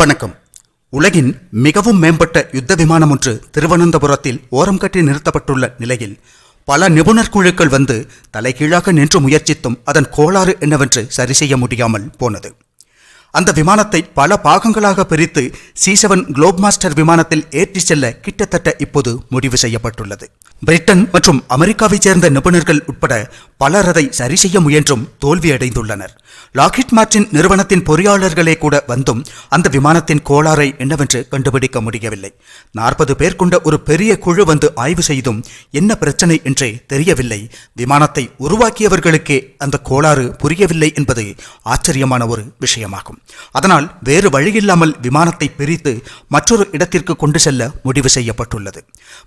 வணக்கம். உலகின் மிகவும் மேம்பட்ட யுத்த விமானம் ஒன்று திருவனந்தபுரத்தில் ஓரம் கட்டி நிறுத்தப்பட்டுள்ள நிலையில் பல நிபுணர் குழுக்கள் வந்து தலைகீழாக நின்று முயற்சித்தும் அதன் கோளாறு என்னவென்று சரி செய்ய முடியாமல் போனது. அந்த விமானத்தை பல பாகங்களாக பிரித்து சி செவன் குளோப் மாஸ்டர் விமானத்தில் ஏற்றிச் செல்ல கிட்டத்தட்ட இப்போது முடிவு செய்யப்பட்டுள்ளது. பிரிட்டன் மற்றும் அமெரிக்காவைச் சேர்ந்த நிபுணர்கள் உட்பட பலர் அதை சரி செய்ய முயன்றும் தோல்வியடைந்துள்ளனர். லாக்ஹிட் மார்டின் நிறுவனத்தின் பொறியாளர்களே கூட வந்தும் அந்த விமானத்தின் கோளாறை என்னவென்று கண்டுபிடிக்க முடியவில்லை. நாற்பது பேர் கொண்ட ஒரு பெரிய குழு வந்து ஆய்வு செய்தும் என்ன பிரச்சனை என்றே தெரியவில்லை. விமானத்தை உருவாக்கியவர்களுக்கே அந்த கோளாறு புரியவில்லை என்பது ஆச்சரியமான ஒரு விஷயமாகும். அதனால் வேறு வழியில்லாமல் விமானத்தை பிரித்து மற்றொரு இடத்திற்கு கொண்டு செல்ல முடிவு செய்யப்பட்டுள்ளது.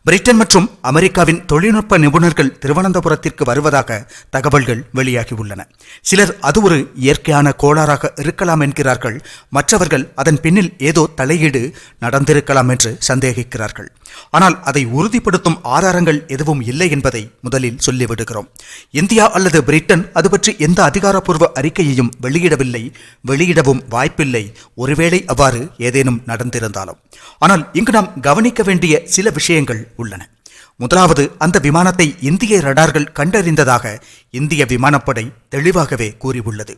பிரிட்டன் மற்றும் அமெரிக்காவின் தொழில்நுட்ப நிபுணர்கள் திருவனந்தபுரத்திற்கு வருவதாக தகவல்கள் வெளியாகியுள்ளன. சிலர் அது ஒரு இயற்கையான கோளாறாக இருக்கலாம் என்கிறார்கள். மற்றவர்கள் அதன் பின்னில் ஏதோ தலையீடு நடந்திருக்கலாம் என்று சந்தேகிக்கிறார்கள். ஆனால் அதை உறுதிப்படுத்தும் ஆதாரங்கள் எதுவும் இல்லை என்பதை முதலில் சொல்லிவிடுகிறோம். இந்தியா அல்லது பிரிட்டன் அது பற்றி எந்த அதிகாரப்பூர்வ அறிக்கையையும் வெளியிடவில்லை வெளியிடவும் வாய்ப்பில்லை. ஒருவேளை அவ்வாறு ஏதேனும் நடந்திருந்தாலும். ஆனால் இங்கு நாம் கவனிக்க வேண்டிய சில விஷயங்கள் உள்ளன. முதலாவது அந்த விமானத்தை இந்திய ரடார்கள் கண்டறிந்ததாக இந்திய விமானப்படை தெளிவாகவே கூறியுள்ளது.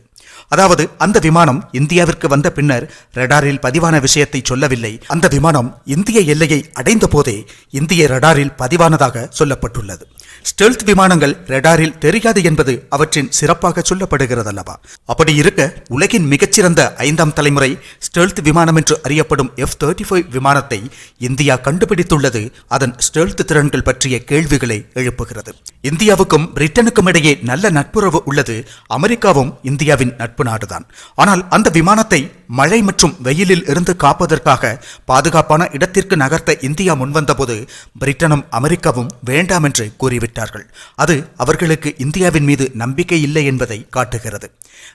அதாவது அந்த விமானம் இந்தியாவிற்கு வந்த பின்னர் ரடாரில் பதிவான விஷயத்தை சொல்லவில்லை. அந்த விமானம் இந்திய எல்லையை அடைந்த போதே இந்திய ரடாரில் பதிவானதாக சொல்லப்பட்டுள்ளது. ஸ்டெல்த் விமானங்கள் ரடாரில் தெரியாது என்பது அவற்றின் சிறப்பாக சொல்லப்படுகிறது அல்லவா அப்படி இருக்க உலகின் மிகச்சிறந்த ஐந்தாம் தலைமுறை ஸ்டெல்த் விமானம் என்று அறியப்படும் எஃப் தேர்ட்டி ஃபைவ் விமானத்தை இந்தியா கண்டுபிடித்துள்ளது. அதன் ஸ்டெல்த் திறன்கள் பற்றிய கேள்விகளை எழுப்புகிறது. இந்தியாவுக்கும் பிரிட்டனுக்கும் இடையே நல்ல நட்புறவு உள்ளது. அமெரிக்காவும் இந்தியாவின் நட்பு நாடுதான். ஆனால் அந்த விமானத்தை மழை மற்றும் வெயிலில் இருந்து காப்பதற்காக பாதுகாப்பான இடத்திற்கு நகர்த்த இந்தியா முன்வந்தபோது பிரிட்டனும் அமெரிக்காவும் வேண்டாம் என்று கூறிவிட்டார்கள். அது அவர்களுக்கு இந்தியாவின் மீது நம்பிக்கை இல்லை என்பதை காட்டுகிறது.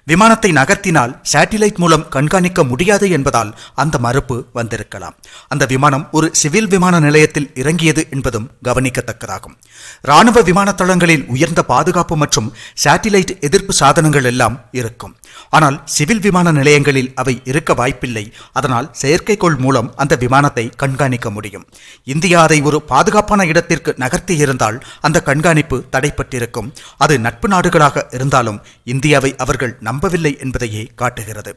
விமானத்தை நகர்த்தினால் சேட்டிலைட் மூலம் கண்காணிக்க முடியாது என்பதால் அந்த மறுப்பு வந்திருக்கலாம். அந்த விமானம் ஒரு சிவில் விமான நிலையத்தில் இறங்கியது என்பதும் கவனிக்கத்தக்கதாகும். ராணுவ விமான தளங்களில் உயர்ந்த பாதுகாப்பு மற்றும் சேட்டிலைட் எதிர் எதிர்ப்பு சாதனங்கள் எல்லாம் இருக்கும். ஆனால் சிவில் விமான நிலையங்களில் அவை இருக்க வாய்ப்பில்லை. அதனால் செயற்கைக்கோள் மூலம் அந்த விமானத்தை கண்காணிக்க முடியும். இந்தியா அதை ஒரு பாதுகாப்பான இடத்திற்கு நகர்த்தி இருந்தால் அந்த கண்காணிப்பு தடைப்பட்டிருக்கும். அது நட்பு நாடுகளாக இருந்தாலும் இந்தியாவை அவர்கள் நம்பவில்லை என்பதையே காட்டுகிறது.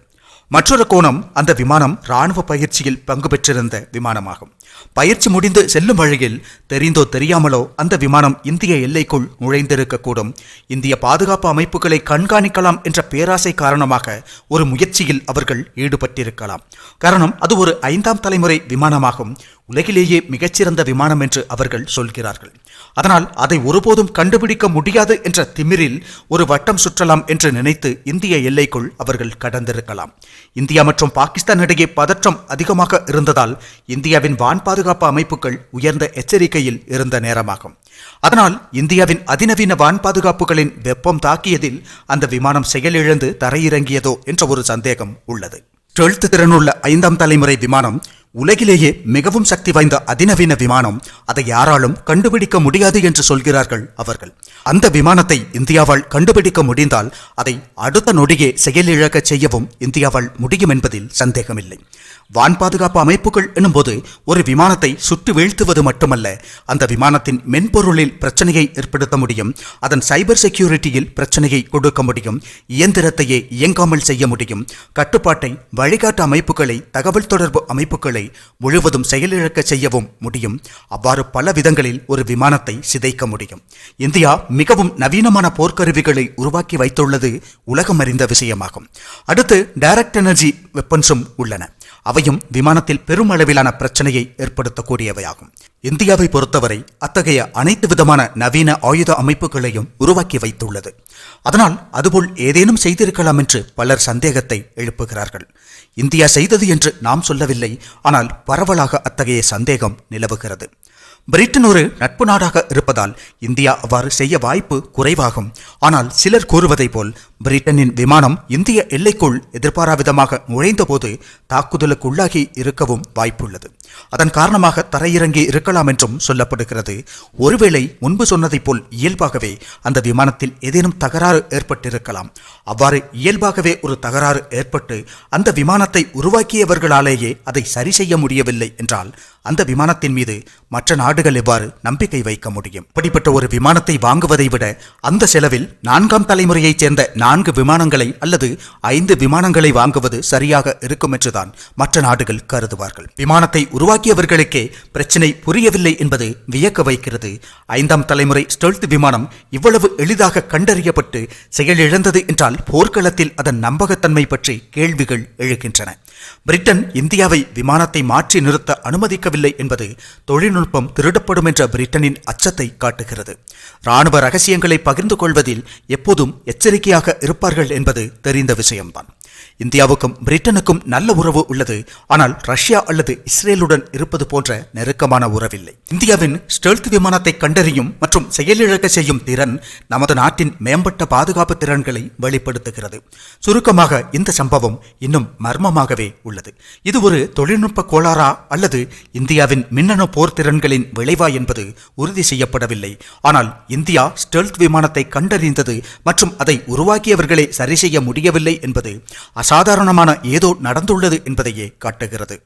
மற்றொரு கோணம் அந்த விமானம் ராணுவ பயிற்சியில் பங்கு பெற்றிருந்த விமானமாகும். பயிற்சி முடிந்து செல்லும் வழியில் தெரிந்தோ தெரியாமலோ அந்த விமானம் இந்திய எல்லைக்குள் நுழைந்திருக்கக்கூடும். இந்திய பாதுகாப்பு அமைப்புகளை கண்காணிக்கலாம் என்ற பேராசை காரணமாக ஒரு முயற்சியில் அவர்கள் ஈடுபட்டிருக்கலாம். காரணம் அது ஒரு ஐந்தாம் தலைமுறை விமானமாகும். உலகிலேயே மிகச்சிறந்த விமானம் என்று அவர்கள் சொல்கிறார்கள். அதனால் அதை ஒருபோதும் கண்டுபிடிக்க முடியாது என்ற திமிரில் ஒரு வட்டம் சுற்றலாம் என்று நினைத்து இந்திய எல்லைக்குள் அவர்கள் கடந்திருக்கலாம். இந்தியா மற்றும் பாகிஸ்தான் இடையே பதற்றம் அதிகமாக இருந்ததால் இந்தியாவின் வான் பாதுகாப்பு அமைப்புகள் உயர்ந்த எச்சரிக்கையில் இருந்த நேரமாகும். அதனால் இந்தியாவின் அதிநவீன வான் பாதுகாப்புகளின் வெப்பம் தாக்கியதில் அந்த விமானம் செயலிழந்து தரையிறங்கியதோ என்ற ஒரு சந்தேகம் உள்ளது. டுவெல்த் திறனுள்ள ஐந்தாம் தலைமுறை விமானம் உலகிலேயே மிகவும் சக்தி வாய்ந்த அதிநவீன விமானம் அதை யாராலும் கண்டுபிடிக்க முடியாது என்று சொல்கிறார்கள் அவர்கள். அந்த விமானத்தை இந்தியாவால் கண்டுபிடிக்க முடிந்தால் அதை அடுத்த நொடியே செயலிழக்க செய்யவும் இந்தியாவால் முடியும் என்பதில் சந்தேகமில்லை. வான் பாதுகாப்பு அமைப்புகள் எனும்போது ஒரு விமானத்தை சுட்டு வீழ்த்துவது மட்டுமல்ல அந்த விமானத்தின் மென்பொருளில் பிரச்சனையை ஏற்படுத்த முடியும் அதன் சைபர் செக்யூரிட்டியில் பிரச்சனையை கொடுக்க முடியும் இயந்திரத்தையே இயங்காமல் செய்ய முடியும். கட்டுப்பாட்டை வழிகாட்டு அமைப்புகளை தகவல் தொடர்பு அமைப்புகளை முழுவதும் செயலிழக்க செய்யவும் முடியும். அவ்வாறு பல விதங்களில் ஒரு விமானத்தை சிதைக்க முடியும். இந்தியா மிகவும் நவீனமான போர்க்கருவிகளை உருவாக்கி வைத்துள்ளது உலகம் அறிந்த விஷயமாகும். அடுத்து டைரக்ட் எனர்ஜி வெப்பன்ஸும் உள்ளன. அவையும் விமானத்தில் பெரும் அளவிலான பிரச்சனையை ஏற்படுத்தக்கூடியவையாகும். இந்தியாவை பொறுத்தவரை அத்தகைய அனைத்து விதமான நவீன ஆயுத அமைப்புகளையும் உருவாக்கி வைத்துள்ளது. அதனால் அதுபோல் ஏதேனும் செய்திருக்கலாம் என்று பலர் சந்தேகத்தை எழுப்புகிறார்கள். இந்தியா செய்தது என்று நாம் சொல்லவில்லை ஆனால் பரவலாக அத்தகைய சந்தேகம் நிலவுகிறது. பிரிட்டன் ஒரு நட்பு நாடாக இருப்பதால் இந்தியா அவ்வாறு செய்ய வாய்ப்பு குறைவாகும். ஆனால் சிலர் கூறுவதைப் போல் பிரிட்டனின் விமானம் இந்திய எல்லைக்குள் எதிர்பாராவிதமாக நுழைந்தபோது தாக்குதலுக்குள்ளாகி இருக்கவும் வாய்ப்புள்ளது. அதன் காரணமாக தரையிறங்கி இருக்கலாம் என்றும் சொல்லப்படுகிறது. ஒருவேளை முன்பு சொன்னதைப் போல் இயல்பாகவே அந்த விமானத்தில் ஏதேனும் தகராறு ஏற்பட்டிருக்கலாம். அவ்வாறு இயல்பாகவே ஒரு தகராறு ஏற்பட்டு அந்த விமானத்தை உருவாக்கியவர்களாலேயே அதை சரி செய்ய முடியவில்லை என்றால் அந்த விமானத்தின் மீது மற்ற நாடுகள் எவ்வாறு நம்பிக்கை வைக்க முடியும்? இப்படிப்பட்ட ஒரு விமானத்தை வாங்குவதை விட அந்த செலவில் நான்காம் தலைமுறையைச் சேர்ந்த நான்கு விமானங்களை அல்லது ஐந்து விமானங்களை வாங்குவது சரியாக இருக்கும் என்றுதான் மற்ற நாடுகள் கருதுவார்கள். விமானத்தை உருவாக்கியவர்களுக்கே பிரச்சனை புரியவில்லை என்பது வியக்க வைக்கிறது. ஐந்தாம் தலைமுறை ஸ்டெல்த் விமானம் இவ்வளவு எளிதாக கண்டறியப்பட்டு செயலிழந்தது என்றால் போர்க்களத்தில் அதன் நம்பகத்தன்மை பற்றி கேள்விகள் எழுகின்றன. பிரிட்டன் இந்தியாவை விமானத்தை மாற்றி நிறுத்த அனுமதிக்கவில்லை என்பது தொழில்நுட்பம் திருடப்படும் என்ற பிரிட்டனின் அச்சத்தை காட்டுகிறது. ராணுவ ரகசியங்களை பகிர்ந்து கொள்வதில் எப்போதும் எச்சரிக்கையாக இருப்பார்கள் என்பது தெரிந்த விஷயம்தான். இந்தியாவுக்கும் பிரிட்டனுக்கும் நல்ல உறவு உள்ளது. ஆனால் ரஷ்யா அல்லது இஸ்ரேலுடன் இருப்பது போன்ற நெருக்கமான உறவில்லை. இந்தியாவின் ஸ்டெல்த் விமானத்தை கண்டறியும் மற்றும் செயலிழக்க செய்யும் திறன் நமது நாட்டின் மேம்பட்ட பாதுகாப்பு திறன்களை வெளிப்படுத்துகிறது. சுருக்கமாக இந்த சம்பவம் இன்னும் மர்மமாகவே உள்ளது. இது ஒரு தொழில்நுட்ப கோளாறா அல்லது இந்தியாவின் மின்னணு போர் திறன்களின் விளைவா என்பது உறுதி செய்யப்படவில்லை. ஆனால் இந்தியா ஸ்டெல்த் விமானத்தை கண்டறிந்தது மற்றும் அதை உருவாக்கியவர்களை சரி செய்ய முடியவில்லை என்பது அசாதாரணமான ஏதோ நடந்துள்ளது என்பதையே காட்டுகிறது.